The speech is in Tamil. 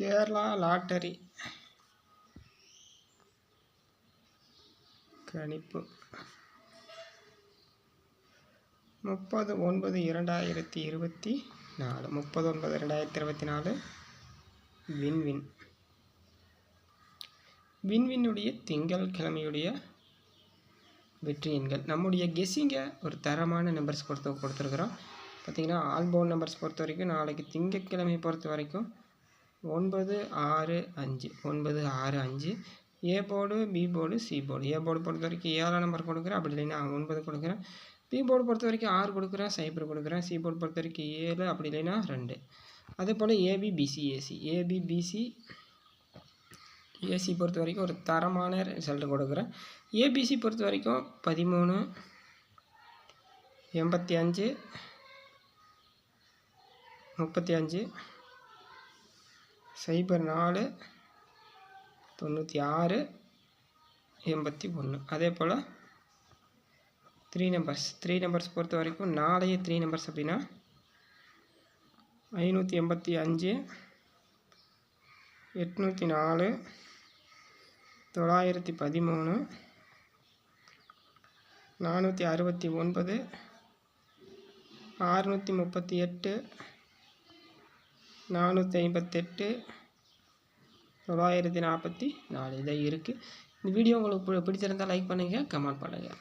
கேரளா லாட்டரி. கணிப்பு. முப்பது ஒன்பது இரண்டாயிரத்தி இருபத்தி நாலு. முப்பது ஒன்பது ரெண்டாயிரத்தி இருபத்தி நாலு. விண்வின் விண்வினுடைய திங்கள் கிழமையுடைய வெற்றி எண்கள். நம்முடைய கெஸ்ஸிங்கை ஒரு தரமான நம்பர்ஸ் கொடுத்து கொடுத்துருக்குறோம். பார்த்திங்கன்னா ஆல்போன் நம்பர்ஸ் பொறுத்த வரைக்கும் நாளைக்கு திங்கட்கிழமை பொறுத்த வரைக்கும் ஒன்பது ஆறு அஞ்சு. ஒன்பது ஆறு அஞ்சு. A board B board C board A board பொறுத்த வரைக்கும் ஏழாம் நம்பர் கொடுக்குறேன். அப்படி இல்லைன்னா ஒன்பது கொடுக்குறேன். பி போர்டு பொறுத்த வரைக்கும் ஆறு கொடுக்குறேன். சைபர் கொடுக்குறேன். சி போர்டு பொறுத்த வரைக்கும் ஏழு. அப்படி இல்லைன்னா ரெண்டு. அதே போல் ஏபிபிசி ஏசி ஏபிபிசி ஏசி பொறுத்த வரைக்கும் ஒரு தரமான ரிசல்ட் கொடுக்குறேன். ஏபிசி பொறுத்த வரைக்கும் பதிமூணு எண்பத்தி அஞ்சு முப்பத்தி அஞ்சு சைபர் நாலு தொண்ணூற்றி ஆறு எண்பத்தி ஒன்று அதே போல் த்ரீ நம்பர்ஸ் த்ரீ நம்பர்ஸ் பொறுத்த வரைக்கும் நாளைய த்ரீ நம்பர்ஸ் அப்படின்னா ஐநூற்றி எண்பத்தி அஞ்சு எட்நூற்றி நாலு தொள்ளாயிரத்தி பதிமூணு நானூற்றி அறுபத்தி ஒன்பது ஆறுநூற்றி முப்பத்தி எட்டு நானூற்றி ஐம்பத்தெட்டு தொள்ளாயிரத்தி நாற்பத்தி நாலு. இதை இருக்குது இந்த வீடியோ உங்களுக்கு பிடிச்சிருந்தால் லைக் பண்ணுங்கள் கமெண்ட் பண்ணுங்கள்